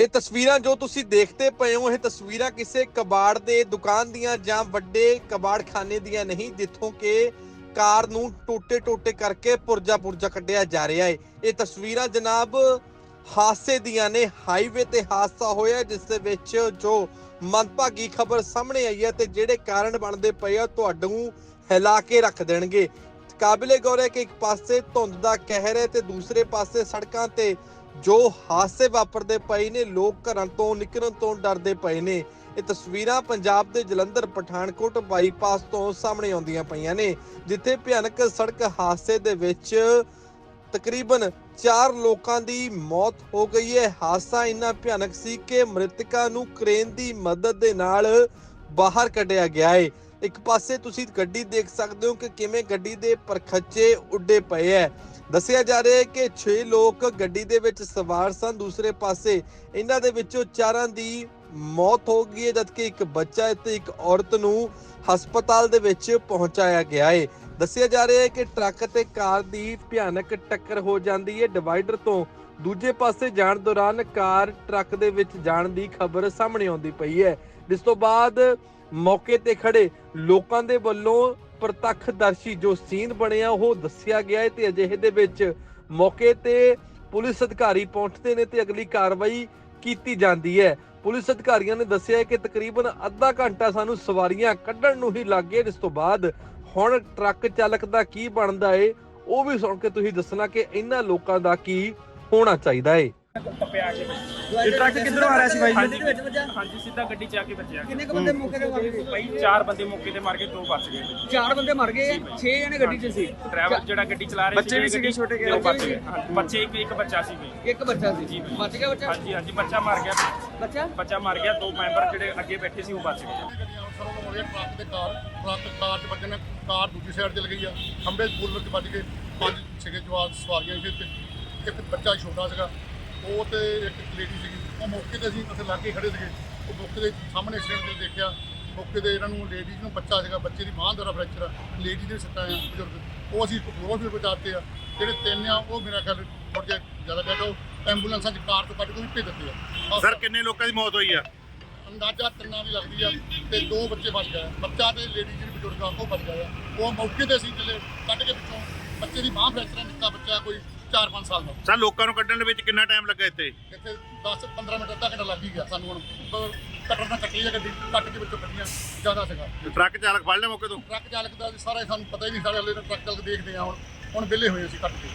ਇਹ ਤਸਵੀਰਾਂ ਜੋ ਤੁਸੀਂ ਦੇਖਦੇ ਪਏ ਹੋ, ਇਹ ਤਸਵੀਰਾਂ ਕਿਸੇ ਕਬਾੜ ਦੇ ਦੁਕਾਨ ਦੀਆਂ ਜਾਂ ਵੱਡੇ ਕਬਾੜਖਾਨੇ ਦੀਆਂ ਨਹੀਂ, ਜਿੱਥੋਂ ਕਿ ਕਾਰ ਨੂੰ ਟੋਟੇ-ਟੋਟੇ ਕਰਕੇ ਪੁਰਜਾ-ਪੁਰਜਾ ਕੱਢਿਆ ਜਾ ਰਿਹਾ ਹੈ। ਇਹ ਤਸਵੀਰਾਂ ਜਨਾਬ ਹਾਦਸੇ ਦੀਆਂ ਨੇ। ਹਾਈਵੇ ਤੇ ਹਾਦਸਾ ਹੋਇਆ, ਜਿਸ ਦੇ ਵਿੱਚ ਜੋ ਮੰਦਭਾਗੀ ਖਬਰ ਸਾਹਮਣੇ ਆਈ ਹੈ ਤੇ ਜਿਹੜੇ ਕਾਰਨ ਬਣਦੇ ਪਏ ਆ, ਤੁਹਾਨੂੰ ਹਿਲਾ ਕੇ ਰੱਖ ਦੇਣਗੇ। ਕਾਬਿਲੇ ਗੌਰ ਹੈ ਕਿ ਇੱਕ ਪਾਸੇ ਧੁੰਦ ਦਾ ਕਹਿਰ ਹੈ ਤੇ ਦੂਸਰੇ ਪਾਸੇ ਸੜਕਾਂ ਤੇ ਜੋ ਹਾਦਸੇ ਵਾਪਰਦੇ ਪਏ ਨੇ, ਲੋਕ ਘਰਾਂ ਤੋਂ ਨਿਕਲਣ ਤੋਂ ਡਰਦੇ ਪਏ ਨੇ। ਇਹ ਤਸਵੀਰਾਂ ਪੰਜਾਬ ਦੇ ਜਲੰਧਰ, ਪਠਾਨਕੋਟ ਬਾਈਪਾਸ ਤੋਂ ਸਾਹਮਣੇ ਆਉਂਦੀਆਂ ਪਈਆਂ ਨੇ, ਜਿੱਥੇ ਭਿਆਨਕ ਸੜਕ ਹਾਦਸੇ ਦੇ ਵਿੱਚ ਤਕਰੀਬਨ 4 ਲੋਕਾਂ ਦੀ ਮੌਤ ਹੋ ਗਈ ਹੈ। ਹਾਦਸਾ ਇੰਨਾ ਭਿਆਨਕ ਸੀ ਕਿ ਮ੍ਰਿਤਕਾਂ ਨੂੰ ਕ੍ਰੇਨ ਦੀ ਮਦਦ ਦੇ ਨਾਲ ਬਾਹਰ ਕੱਢਿਆ ਗਿਆ ਹੈ। ਇੱਕ ਪਾਸੇ ਤੁਸੀਂ ਗੱਡੀ ਦੇਖ ਸਕਦੇ ਹੋ ਕਿ ਕਿਵੇਂ ਗੱਡੀ ਦੇ ਪਰਖੱਚੇ ਉੱਡੇ ਪਏ ਹੈ। ਦੱਸਿਆ ਜਾ ਰਿਹਾ ਹੈ ਕਿ 6 ਲੋਕ ਗੱਡੀ ਦੇ ਵਿੱਚ ਸਵਾਰ ਸਨ, ਦੂਸਰੇ ਪਾਸੇ ਇਹਨਾਂ ਦੇ ਵਿੱਚੋਂ ਚਾਰਾਂ ਦੀ ਮੌਤ ਹੋ ਗਈ ਹੈ, ਜਦਕਿ ਇੱਕ ਬੱਚਾ ਅਤੇ ਇੱਕ ਔਰਤ ਨੂੰ ਹਸਪਤਾਲ ਦੇ ਵਿੱਚ ਪਹੁੰਚਾਇਆ ਗਿਆ ਹੈ। ਦੱਸਿਆ ਜਾ ਰਿਹਾ ਹੈ ਕਿ ਟਰੱਕ ਤੇ ਕਾਰ ਦੀ ਭਿਆਨਕ ਟੱਕਰ ਹੋ ਜਾਂਦੀ ਹੈ। ਡਿਵਾਈਡਰ ਤੋਂ ਦੂਜੇ ਪਾਸੇ ਜਾਣ ਦੌਰਾਨ ਕਾਰ ਟਰੱਕ ਦੇ ਵਿੱਚ ਜਾਣ ਦੀ ਖਬਰ ਸਾਹਮਣੇ ਆਉਂਦੀ ਪਈ ਹੈ। ਜਿਸ ਤੋਂ ਬਾਅਦ ਮੌਕੇ ਤੇ ਖੜੇ ਲੋਕਾਂ ਦੇ ਵੱਲੋਂ ਪ੍ਰਤੱਖਦਰਸ਼ੀ ਜੋ ਸੀਨ ਬਣਿਆ, ਉਹ ਦੱਸਿਆ ਗਿਆ ਹੈ ਤੇ ਅਜਿਹੇ ਦੇ ਵਿੱਚ ਮੌਕੇ ਤੇ ਪੁਲਿਸ ਅਧਿਕਾਰੀ ਪਹੁੰਚਦੇ ਨੇ ਤੇ ਅਗਲੀ ਕਾਰਵਾਈ ਕੀਤੀ ਜਾਂਦੀ ਹੈ। ਪੁਲਿਸ ਅਧਿਕਾਰੀਆਂ ਨੇ ਦੱਸਿਆ ਕਿ ਤਕਰੀਬਨ ਅੱਧਾ ਘੰਟਾ ਸਾਨੂੰ ਸਵਾਰੀਆਂ ਕੱਢਣ ਨੂੰ ਹੀ ਲੱਗ ਗਏ, ਜਿਸ ਤੋਂ ਬਾਅਦ ਹੁਣ ਟਰੱਕ ਚਾਲਕ ਦਾ ਕੀ ਬਣਦਾ ਏ, ਉਹ ਵੀ ਸੁਣ ਕੇ ਤੁਸੀਂ ਦੱਸਣਾ ਕਿ ਇਹਨਾਂ ਲੋਕਾਂ ਦਾ ਕੀ ਹੋਣਾ ਚਾਹੀਦਾ ਏ। ਇਹ ਟਰੱਕ ਕਿੱਧਰੋਂ ਆ ਰਿਹਾ ਸੀ ਬਾਈ ਜੀ? ਵਿੱਚ ਵੱਜਾ ਹਾਂਜੀ ਸਿੱਧਾ ਗੱਡੀ ਚ ਆ ਕੇ ਵੱਜਿਆ ਕਿੰਨੇ ਕ ਬੰਦੇ ਮੌਕੇ ਤੇ ਮਰ ਗਏ? ਭਾਈ ਚਾਰ ਬੰਦੇ ਮੌਕੇ ਤੇ ਮਾਰ ਕੇ ਦੋ ਬਚ ਗਏ ਚਾਰ ਬੰਦੇ ਮਰ ਗਏ 6 ਜਣੇ ਗੱਡੀ 'ਚ ਸੀ। ਡਰਾਈਵਰ ਜਿਹੜਾ ਗੱਡੀ ਚਲਾ ਰਿਹਾ ਬੱਚੇ ਵੀ ਸੀਗੇ ਛੋਟੇ ਜਿਹੇ? ਉਹ ਬਚ ਗਏ। ਬੱਚੇ ਇੱਕ ਇੱਕ ਬੱਚਾ ਸੀ ਭਾਈ ਇੱਕ ਬੱਚਾ ਸੀ? ਜੀ। ਬਚ ਗਿਆ ਬੱਚਾ? ਹਾਂਜੀ ਹਾਂਜੀ ਬੱਚਾ ਮਰ ਗਿਆ ਬੱਚਾ? ਬੱਚਾ ਮਰ ਗਿਆ ਦੋ ਮੈਂਬਰ ਜਿਹੜੇ ਅੱਗੇ ਬੈਠੇ ਸੀ ਉਹ ਬਚ ਗਏ। ਸਰੋਂ ਹੋ ਗਿਆ ਟਰੱਕ ਤੇ ਕਾਰ ਟਰੱਕ ਕਾਰ ਚ ਵੱਜਣ ਕਾਰ ਦੂਜੀ ਸਾਈਡ ਤੇ ਲੱਗੀ ਆ ਖੰਬੇ ਪੁੱਲ ਵਿੱਚ ਵੱਜ ਕੇ ਪੰਜ ਛੇ ਜਵਾਨ ਸਵਾਰੀਆਂ ਸੀ ਤੇ ਇੱਕ ਬੱਚਾ ਛੋਟਾ ਸੀਗਾ ਉਹ ਤੇ ਇੱਕ ਲੇਡੀ ਸੀਗੀ। ਉਹ ਮੌਕੇ ਤੇ ਅਸੀਂ ਉੱਥੇ ਲਾਗੇ ਖੜੇ ਸੀਗੇ। ਉਹ ਮੌਕੇ ਦੇ ਸਾਹਮਣੇ ਐਕਸੀਡੈਂਟ ਤੇ ਦੇਖਿਆ। ਮੌਕੇ ਤੇ ਇਹਨਾਂ ਨੂੰ ਲੇਡੀਜ਼ ਨੂੰ ਬੱਚਾ ਸੀਗਾ। ਬੱਚੇ ਦੀ ਬਾਂਹ ਦਾ ਫ੍ਰੈਕਚਰ ਆ। ਲੇਡੀ ਦੇ ਸੱਟਾਂ ਆ ਬਜ਼ੁਰਗ। ਉਹ ਅਸੀਂ ਹੋਰ ਵੀ ਬਚਾਤੇ ਆ। ਜਿਹੜੇ ਤਿੰਨ ਆ ਉਹ ਮੇਰਾ ਖਿਆਲ ਥੋੜ੍ਹਾ ਜਿਹਾ ਜ਼ਿਆਦਾ ਬੈਠੋ। ਐਂਬੂਲੈਂਸਾਂ ਚ ਕਾਰ ਤੋਂ ਕੱਢ ਕੇ ਵੀ ਭੇਜ ਦਿੱਤੇ ਆ। ਸਰ ਕਿੰਨੇ ਲੋਕਾਂ ਦੀ ਮੌਤ ਹੋਈ ਆ? ਅੰਦਾਜ਼ਾ ਤਿੰਨਾਂ ਦੀ ਲੱਗਦੀ ਆ ਤੇ ਦੋ ਬੱਚੇ ਬਚ ਗਏ ਬੱਚਾ ਤੇ ਲੇਡੀ ਜਿਹੜੀ ਬਜ਼ੁਰਗ ਆ ਉਹ ਬਚ ਗਏ ਉਹ ਮੌਕੇ ਤੇ ਸੀ ਜਿਹੜੇ ਕੱਢ ਕੇ ਵਿੱਚੋਂ ਬੱਚੇ ਦੀ ਬਾਂਹ ਫ੍ਰੈਕਚਰ ਨਿੱਕਾ ਬੱਚਾ ਕੋਈ 4-5 ਸਾਲ ਦਾ। ਸਰ ਲੋਕਾਂ ਨੂੰ ਕੱਢਣ ਦੇ ਵਿੱਚ ਕਿੰਨਾ ਟਾਈਮ ਲੱਗਾ ਇੱਥੇ? ਇੱਥੇ 10-15 ਮਿੰਟ ਅੱਧਾ ਘੰਟਾ ਲੱਗ ਹੀ ਗਿਆ ਸਾਨੂੰ ਹੁਣ। ਕਟਰ ਨਾਲ ਕੱਟੀ ਆ ਗੱਡੀ ਕੱਟ ਕੇ ਵਿੱਚੋਂ ਕੱਢੀਆਂ ਜ਼ਿਆਦਾ ਸੀਗਾ। ਟਰੱਕ ਚਾਲਕ ਫੜ ਲਿਆ ਮੌਕੇ ਤੋਂ? ਟਰੱਕ ਚਾਲਕ ਦਾ ਸਾਰਾ ਸਾਨੂੰ ਪਤਾ ਹੀ ਨਹੀਂ ਸਾਰੇ ਹਲੇ ਟਰੱਕ ਚਾਲਕ ਦੇਖਦੇ ਆ ਹੁਣ। ਹੁਣ ਵਿਹਲੇ ਹੋਏ ਅਸੀਂ ਕੱਟ ਕੇ।